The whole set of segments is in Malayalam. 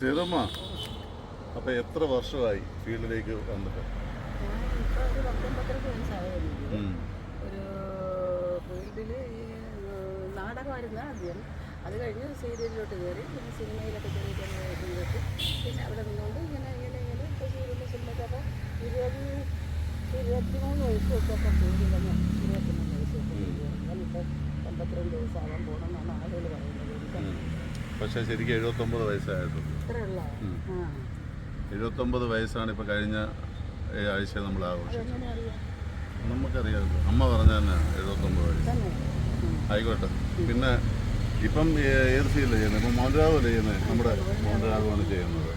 ചെറുമ അപ്പൊ എത്ര വർഷമായി ഫീൽഡിലേക്ക് വന്നിട്ട്? ഒരു ഫീൽഡിൽ ഫീൽഡിൽ ഈ നാടകമായിരുന്നു ആദ്യം. അത് കഴിഞ്ഞ് സീരിയലിലോട്ട് കയറി പിന്നെ സിനിമയിലൊക്കെ ചെറിയ ചെയ്തിട്ട് പിന്നെ അവിടെ നിന്നുകൊണ്ട് ഇങ്ങനെ ഇങ്ങനെ ഇങ്ങനെ ഇപ്പോൾ സീരിയൽ സിനിമയ്ക്കൊക്കെ ഇരുപത് ഇരുപത്തിമൂന്ന് വയസ്സ് തൊട്ടൊക്കെ ഫീൽഡിൽ തന്നെ ഇരുപത്തിമൂന്ന് വയസ്സ് തൊട്ട് ഫീൽഡിൽ ഞാനിപ്പോൾ എൺപത്തിരണ്ട് വയസ്സാവാൻ പോകണമെന്നാണ് ആളുകൾ പറയുന്നത്. പക്ഷേ ശരിക്കും എഴുപത്തൊമ്പത്. ആ. എഴുപത്തൊമ്പത് വയസ്സാണ് ഇപ്പം കഴിഞ്ഞ ആഴ്ച നമ്മൾ ആഘോഷിച്ചത്. നമുക്കറിയാം നമുക്കറിയാമല്ലോ. അമ്മ പറഞ്ഞ തന്നെ എഴുപത്തൊമ്പത് വയസ്സ്. ആയിക്കോട്ടെ. പിന്നെ ഇപ്പം ഏത് ഫീൽഡിൽ ചെയ്യുന്നത്? ഇപ്പം മോഹൻരാവല്ലേ ചെയ്യുന്നത് നമ്മുടെ മോഹൻരാഗമാണ് ചെയ്യുന്നത്.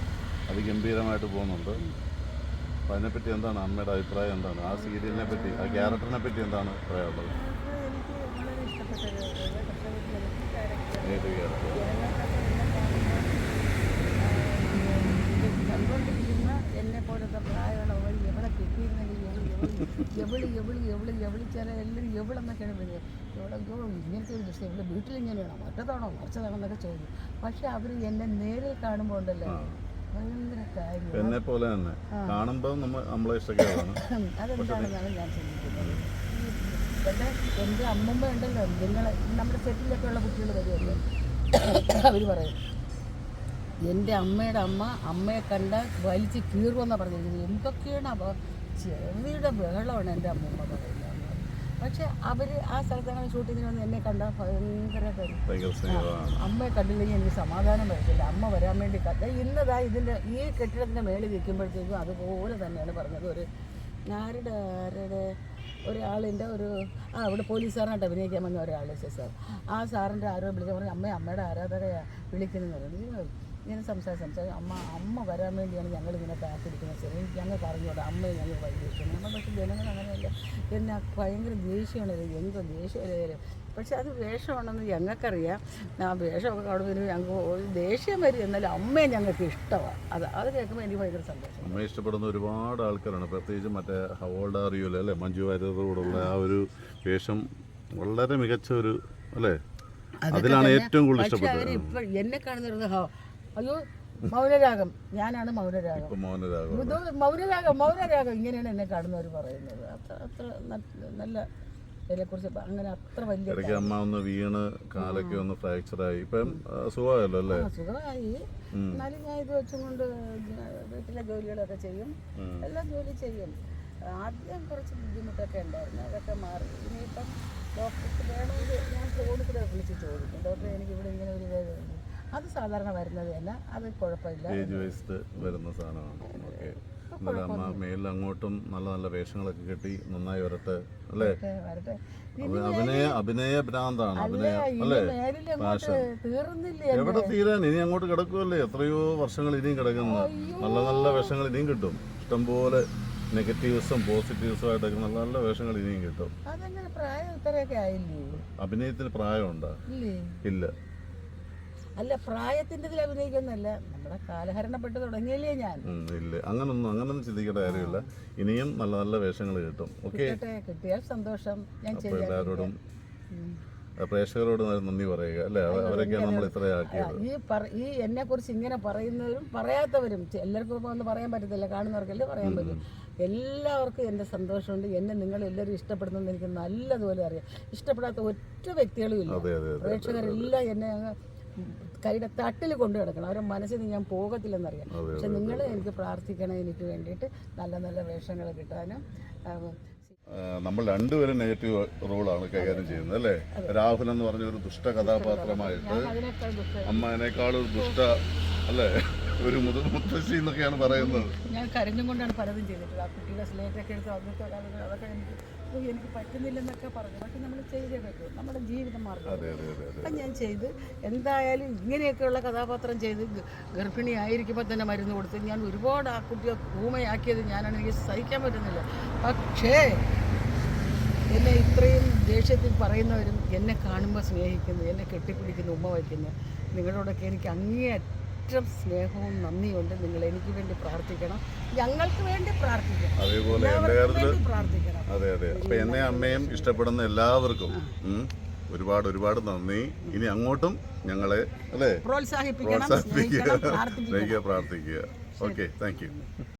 അത് ഗംഭീരമായിട്ട് പോകുന്നുണ്ട് അപ്പം അതിനെപ്പറ്റി എന്താണ് അമ്മയുടെ അഭിപ്രായം എന്താണ്? ആ സീരിയലിനെ പറ്റി ആ ക്യാരക്ടറിനെ പറ്റി എന്താണ് പറയാനുള്ളത്? ഏത് എനിക്ക് വളരെ ഇഷ്ടപ്പെട്ട ഒരു ഇത്. പക്ഷേ ഒരു നെഗറ്റീവ് ക്യാരക്ടർ ഏത് ക്യാരക്ടർ ജനങ്ങൾക്കൊക്കെ എന്നെ കാണുമ്പോൾ ഇത് കണ്ടുകൊണ്ടിരിക്കുന്ന എന്നെ പോലത്തെ പ്രായമുള്ളവർ എവിടെ കിട്ടിയിരുന്നെങ്കിൽ എവിളി എവിളി എവിളി എവിളിച്ചാൽ എല്ലാവരും എവിളെന്നൊക്കെയാണ് വരുന്നത് ഇവിടെ അയ്യോ ഇങ്ങനത്തെ ഒരു ദിവസം ഇവിടെ വീട്ടിൽ ഇങ്ങനെയാണോ മറ്റതാണോ മറിച്ചതാണോ എന്നൊക്കെ ചോദിക്കും. പക്ഷെ അവർ എന്നെ നേരിൽ കാണുമ്പോൾ ഉണ്ടല്ലോ. ഭയങ്കര കാര്യം എന്നെ പോലെ തന്നെ. കാണുമ്പോൾ നമ്മളെ ഇഷ്ടക്കേടാണ്. അതെന്താണെന്നാണ് ഞാൻ ചിന്തിക്കുന്നത്. എന്റെ അമ്മമ്മ ഉണ്ടല്ലോ. നിങ്ങൾ നമ്മുടെ സെറ്റിലൊക്കെ ഉള്ള കുട്ടികൾ വരുമല്ലോ. അവർ പറയും എന്റെ അമ്മയുടെ അമ്മ അമ്മയെ കണ്ട വലിച്ച് കീറുമെന്നാണ് പറഞ്ഞിരിക്കുന്നത്. എന്തൊക്കെയാണ് അവ ചെവിയുടെ ബഹളമാണ് എന്റെ അമ്മൂമ്മ പറയുന്നത്. പക്ഷെ അവർ ആ സ്ഥലത്താണ് ഷൂട്ടിങ്ങിന് വന്ന് എന്നെ കണ്ടാൽ ഭയങ്കര അമ്മയെ കണ്ടില്ലെങ്കിൽ എനിക്ക് സമാധാനം വരത്തില്ല. അമ്മ വരാൻ വേണ്ടി കണ്ട ഇന്നതാ ഇതിന്റെ ഈ കെട്ടിടത്തിന്റെ മേളിൽ നിൽക്കുമ്പോഴത്തേക്കും അതുപോലെ തന്നെയാണ് പറഞ്ഞത്. ഒരു ആരുടെ ആരുടെ ഒരാളിന്റെ ഒരു ആ ഇവിടെ പോലീസുകാരനായിട്ട് അഭിനയിക്കാൻ വന്ന ഒരാൾ സാർ ആ സാറിന്റെ ആരോ വിളിക്കാൻ പറഞ്ഞു അമ്മ അമ്മയുടെ ആരാധകയാണ് വിളിക്കുന്നതെന്ന് പറഞ്ഞു. ഇങ്ങനെ സംസാരം സംസാരിച്ച് അമ്മ അമ്മ വരാൻ വേണ്ടിയാണ് ഞങ്ങളിങ്ങനെ എടുക്കുന്നത്. സാർ എനിക്ക് ഞങ്ങൾ അറിഞ്ഞൂടാ അമ്മയെ ഞങ്ങൾ വൈകിട്ട് നമ്മൾ പക്ഷേ ജനങ്ങൾ അങ്ങനെയല്ല. എന്നെ ഭയങ്കര ദേഷ്യമാണ്. എന്തോ ദേഷ്യം വരും. പക്ഷെ അത് വേഷമാണെന്ന് ഞങ്ങൾക്കറിയാം. ആ വേഷമൊക്കെ അവിടെ വരും ഞങ്ങൾക്ക് ഒരു ദേഷ്യം വരും. എന്നാലും അമ്മയെ ഞങ്ങൾക്ക് ഇഷ്ടമാണ്. അത് അത് കേൾക്കുമ്പോൾ എനിക്ക് ഭയങ്കര സന്തോഷം. അമ്മയെ ഇഷ്ടപ്പെടുന്ന ഒരുപാട് ആൾക്കാരാണ്. പ്രത്യേകിച്ച് മറ്റേ ഹോൾഡ് അറിയൂല അല്ലേ? മഞ്ജു വാര്യരോടുള്ള ആ ഒരു വേഷം വളരെ മികച്ച ഒരു അല്ലേ? അതിലാണ് ഏറ്റവും കൂടുതൽ ഇഷ്ടപ്പെട്ടത്. എന്നെ കാണുന്നത് അയ്യോ മൗനരാഗം. ഞാനാണ് മൗനരാഗം. ഇത് മൗനരാഗം മൗനരാഗം ഇങ്ങനെയാണ് എന്നെ കാണുന്നവർ പറയുന്നത്. അത്ര അത്ര നല്ല ഇതിനെക്കുറിച്ച് അങ്ങനെ അത്ര വലിയ ഇടയ്ക്ക് അമ്മ ഒന്ന് വീണ് കാലൊക്കെ ഒന്ന് ഫ്രാക്ചറായി ഇപ്പം സുഖമായല്ലോ അല്ലേ? സുഖമായി. എന്നാലും ഞാൻ ഇത് വെച്ചുകൊണ്ട് വീട്ടിലെ ജോലികളൊക്കെ ചെയ്യും. എല്ലാം ജോലി ചെയ്യും. ആദ്യം കുറച്ച് ബുദ്ധിമുട്ടൊക്കെ ഉണ്ടായിരുന്നു. അതൊക്കെ മാറി. ഇനിയിപ്പം ഡോക്ടർക്ക് വേണമെങ്കിൽ ഞാൻ ഫോണിൽ കൂടെ വിളിച്ച് ചോദിക്കും. ഡോക്ടറെ എനിക്ക് ഇവിടെ ഇങ്ങനെ ഒരു അത് സാധാരണ വരുന്നത് തന്നെ അത് കുഴപ്പമില്ല. ഏജ് വയസ്ഡ് വരുന്ന സാധനമാണ്. ഓക്കെ എന്നാലും അമ്മ മേലിൽ അങ്ങോട്ടും നല്ല നല്ല വേഷങ്ങളൊക്കെ കിട്ടി നന്നായി വരട്ടെ അല്ലേ? വരട്ടെ അഭിനയ അഭിനയ ഭ്രാന്താണ് അഭിനയ അല്ലേ? മേലിൽ എവിടെ തീരാൻ? ഇനി അങ്ങോട്ട് കിടക്കുമല്ലേ എത്രയോ വർഷങ്ങൾ ഇനിയും കിടക്കുന്ന. നല്ല നല്ല വേഷങ്ങൾ ഇനിയും കിട്ടും. ഇഷ്ടംപോലെ നെഗറ്റീവ്സും പോസിറ്റീവ്സും ആയിട്ടൊക്കെ നല്ല നല്ല വേഷങ്ങൾ ഇനിയും കിട്ടും. അഭിനയത്തിന് പ്രായമുണ്ടോ? ഇല്ല. അല്ല പ്രായത്തിന്റെ ഇതിൽ അഭിനയിക്കുന്നല്ല നമ്മുടെ കാലഹരണപ്പെട്ട് തുടങ്ങിയല്ലേ ഞാൻ. ഇല്ല. അങ്ങനൊന്നും അങ്ങനൊന്നും ചിന്തിക്കേണ്ട കാര്യമില്ല. ഇനിയും നല്ല നല്ല വേഷങ്ങൾ കിട്ടും. ഓക്കെ? കിട്ടിയാൽ സന്തോഷം. ഞാൻ എല്ലാവരോടും പ്രേക്ഷകരോട് നന്ദി പറയുക. അല്ലേ? അവരൊക്കെ നമ്മൾ ഇത്രയാക്കിയത് ഈ ഈ എന്നെ കുറിച്ച് ഇങ്ങനെ പറയുന്നവരും പറയാത്തവരും എല്ലാവർക്കും ഒന്നും പറയാൻ പറ്റത്തില്ല. കാണുന്നവർക്കല്ലേ പറയാൻ പറ്റും. എല്ലാവർക്കും എന്റെ സന്തോഷമുണ്ട്. എന്നെ നിങ്ങൾ എല്ലാവരും ഇഷ്ടപ്പെടുന്നെന്ന് എനിക്ക് നല്ലതുപോലെ അറിയാം. ഇഷ്ടപ്പെടാത്ത ഒറ്റ വ്യക്തികളും ഇല്ല. പ്രേക്ഷകരെല്ലാം എന്നെ കൈയുടെ തട്ടിൽ കൊണ്ടു കിടക്കണം അവരുടെ മനസ്സിൽ നിന്ന് ഞാൻ പോകത്തില്ലെന്നറിയാം. പക്ഷെ നിങ്ങൾ എനിക്ക് പ്രാർത്ഥിക്കണം എനിക്ക് വേണ്ടിയിട്ട് നല്ല നല്ല വേഷങ്ങൾ കിട്ടാനും നമ്മൾ രണ്ടുപേരും നെഗറ്റീവ് റോളാണ് കൈകാര്യം ചെയ്യുന്നത് അല്ലേ? രാഹുൽ എന്ന് പറഞ്ഞ ഒരു ദുഷ്ട കഥാപാത്രമായിട്ട് അമ്മേനേക്കാൾ ഒരു ദുഷ്ട അല്ലേ? ഒരു മുത മുത്തശ്ശി എന്നൊക്കെയാണ് പറയുന്നത്. ഞാൻ കരഞ്ഞും കൊണ്ടാണ് പലതും ചെയ്തിട്ടുള്ളത്. ആ കുട്ടിയുടെ സ്ലേറ്റൊക്കെ എടുത്ത് കാലത്ത് അതൊക്കെ എനിക്ക് എനിക്ക് പറ്റുന്നില്ലെന്നൊക്കെ പറഞ്ഞു. പക്ഷെ നമ്മൾ ചെയ്തേ പറ്റൂ. നമ്മുടെ ജീവിതം മാർഗം അപ്പം ഞാൻ ചെയ്ത്. എന്തായാലും ഇങ്ങനെയൊക്കെയുള്ള കഥാപാത്രം ചെയ്ത് ഗർഭിണി ആയിരിക്കുമ്പോൾ തന്നെ മരുന്ന് കൊടുത്ത് ഞാൻ ഒരുപാട് ആ കുട്ടിയെ ഊമയാക്കിയത് ഞാനാണ്. എനിക്ക് സഹിക്കാൻ പറ്റുന്നില്ല. പക്ഷേ എന്നെ ഇത്രയും ദേഷ്യത്തിൽ പറയുന്നവരും എന്നെ കാണുമ്പോൾ സ്നേഹിക്കുന്നു എന്നെ കെട്ടിപ്പിടിക്കുന്നു ഉമ്മ വയ്ക്കുന്നു. നിങ്ങളോടൊക്കെ എനിക്ക് അങ്ങേയറ്റം സ്നേഹവും നന്ദിയുണ്ട്. നിങ്ങൾ എനിക്ക് വേണ്ടി പ്രാർത്ഥിക്കണം. ഞങ്ങൾക്ക് വേണ്ടി പ്രാർത്ഥിക്കണം. അതേപോലെ എന്റെ കാര്യത്തിൽ പ്രാർത്ഥിക്കണം. അതെ അതെ. അപ്പൊ എന്നെ അമ്മയും ഇഷ്ടപ്പെടുന്ന എല്ലാവർക്കും ഉം, ഒരുപാട് ഒരുപാട് നന്ദി. ഇനി അങ്ങോട്ടും ഞങ്ങളെ അല്ലേ? പ്രോത്സാഹിപ്പിക്കണം പ്രോത്സാഹിപ്പിക്കുക സ്നേഹിക്കണം പ്രാർത്ഥിപ്പിക്കണം. സ്നേഹിക്കുക പ്രാർത്ഥിക്കുക. Okay thank you